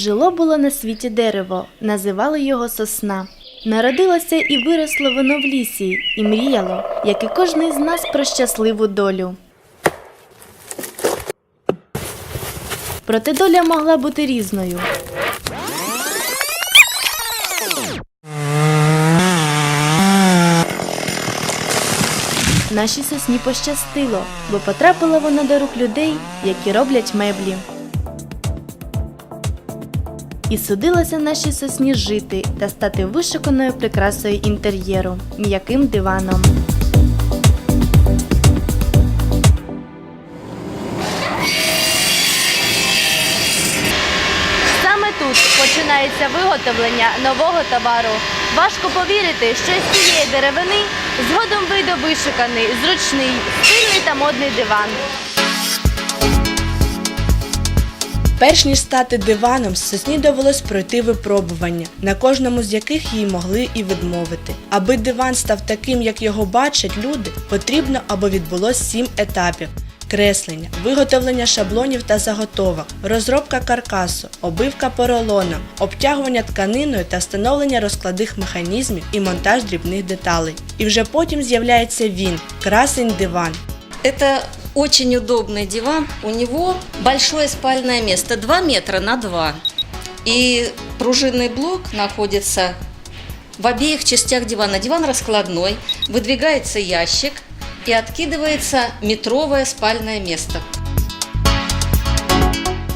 жило було на світі дерево, називали його сосна. Народилося і виросло воно в лісі, і мріяло, як і кожний з нас про щасливу долю. Проте доля могла бути різною. Нашій сосні пощастило, бо потрапила вона до рук людей, які роблять меблі. І судилося нашій сосні жити та стати вишуканою прикрасою інтер'єру, м'яким диваном. Саме тут починається виготовлення нового товару. Важко повірити, що з цієї деревини згодом вийде вишуканий, зручний, стильний та модний диван. Перш ніж стати диваном, сосні довелось пройти випробування, на кожному з яких їй могли і відмовити. Аби диван став таким, як його бачать люди, потрібно, аби відбулось сім етапів. Креслення, виготовлення шаблонів та заготовок, розробка каркасу, обивка поролоном, обтягування тканиною та встановлення розкладних механізмів і монтаж дрібних деталей. І вже потім з'являється він красень диван. Это очень удобный диван. У него большое спальное место 2 метра на 2. И пружинный блок находится в обеих частях дивана. Диван раскладной, выдвигается ящик и откидывается метровое спальное место.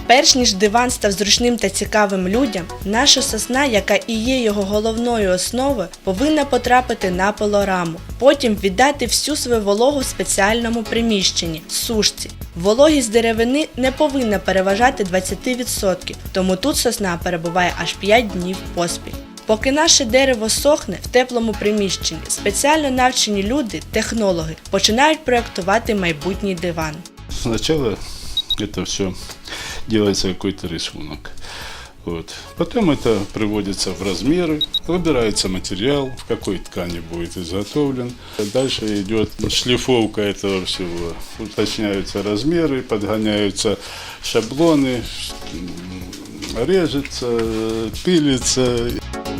Перш ніж диван став зручним та цікавим людям, наша сосна, яка і є його головною основою, повинна потрапити на пилораму. Потім віддати всю свою вологу в спеціальному приміщенні сушці. Вологість деревини не повинна переважати 20%, тому тут сосна перебуває аж 5 днів поспіль. Поки наше дерево сохне в теплому приміщенні, спеціально навчені люди, технологи, починають проєктувати майбутній диван. Сначала это все делается какой-то рисунок. Вот. Потом это приводится в размеры, выбирается материал, в какой ткани будет изготовлен. Дальше идет шлифовка этого всего. Уточняются размеры, подгоняются шаблоны, м, режется, пилится.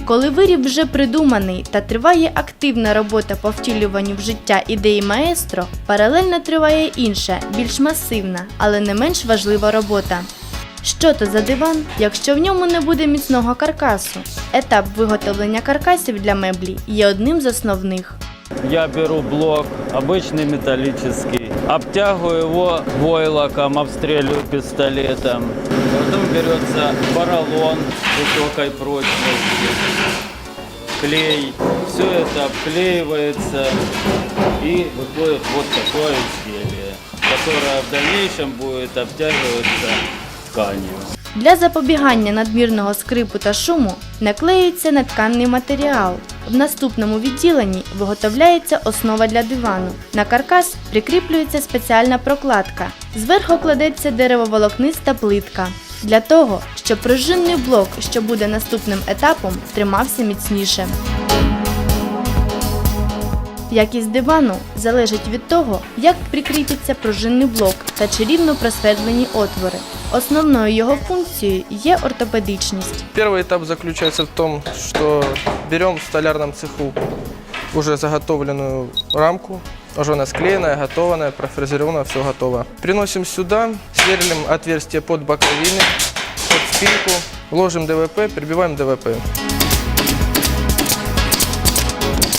Коли виріб вже придуманий та триває активна робота по втілюванню в життя ідеї маестро, паралельно триває інша, більш масивна, але не менш важлива робота. Що то за диван, якщо в ньому не буде міцного каркасу? Етап виготовлення каркасів для меблі є одним з основних. Я беру блок, обычный металлический, обтягиваю его войлоком, обстреливаю пистолетом. Потом берется поролон высокой прочности, клей. Все это обклеивается и выходит вот такое изделие, которое в дальнейшем будет обтягиваться тканью. Для запобігання надмірного скрипу та шуму наклеюється нетканний матеріал. В наступному відділенні виготовляється основа для дивану. На каркас прикріплюється спеціальна прокладка. Зверху кладеться деревоволокниста плитка. Для того, щоб пружинний блок, що буде наступним етапом, тримався міцніше. Якість дивану залежить від того, як прикріпиться пружинний блок та чи рівно просвердлені отвори. Основною його функцією є ортопедичність. Первый этап заключается в том, что берем в столярном цеху уже заготовленную рамку, уже она склеенная, готованная, профрезерована, все готово. Приносим сюда, сверлим отверстие под боковины, под спинку, ложим ДВП, прибиваем ДВП.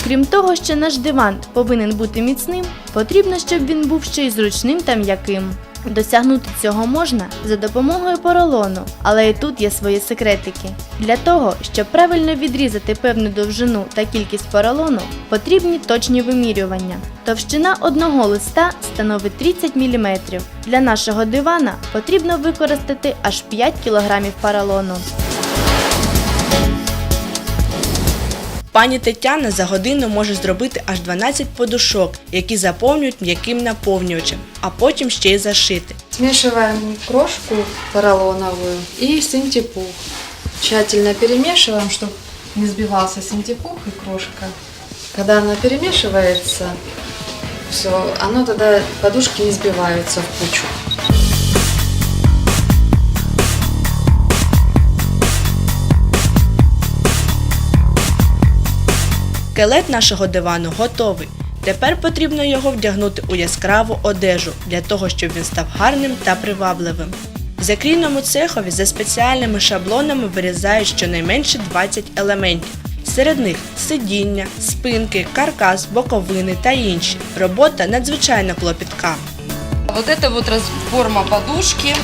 Крім того, що наш диван повинен бути міцним, потрібно, щоб він був ще й зручним та м'яким. Досягнути цього можна за допомогою поролону, але і тут є свої секретики. Для того, щоб правильно відрізати певну довжину та кількість поролону, потрібні точні вимірювання. Товщина одного листа становить 30 мм. Для нашого дивана потрібно використати аж 5 кг поролону. Пані Тетяна за годину може зробити аж 12 подушок, які заповнюють м'яким наповнювачем, а потім ще й зашити. Смешиваем крошку поролоновую и синтепух. Тщательно перемешиваем, чтобы не сбивался синтепух и крошка. Когда она перемешивается, все, оно тогда подушки не сбиваются в кучу. Скелет нашого дивану готовий. Тепер потрібно його вдягнути у яскраву одежу для того, щоб він став гарним та привабливим. В закрійному цехові за спеціальними шаблонами вирізають щонайменше 20 елементів. Серед них сидіння, спинки, каркас, боковини та інші. Робота надзвичайно клопітка. Вот это вот форма подушки,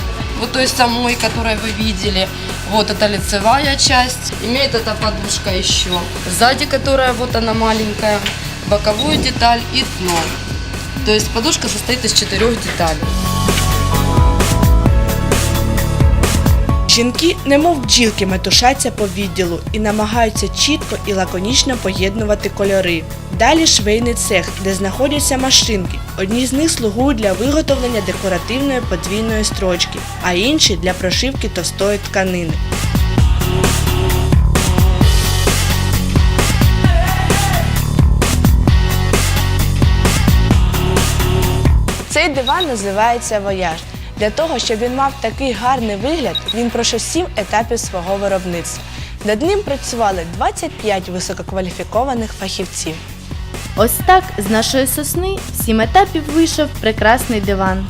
вот той самой, которую вы видели. Вот это лицевая часть. Имеет эта подушка еще. Сзади, которая вот она маленькая, боковую деталь и дно. То есть подушка состоит из четырех деталей. Жінки, немов бджілки, метушаться по відділу і намагаються чітко і лаконічно поєднувати кольори. Далі швейний цех, де знаходяться машинки. Одні з них слугують для виготовлення декоративної подвійної строчки, а інші для прошивки товстої тканини. Цей диван називається вояж. Для того, щоб він мав такий гарний вигляд, він пройшов сім етапів свого виробництва. Над ним працювали 25 висококваліфікованих фахівців. Ось так з нашої сосни сім етапів вийшов прекрасний диван.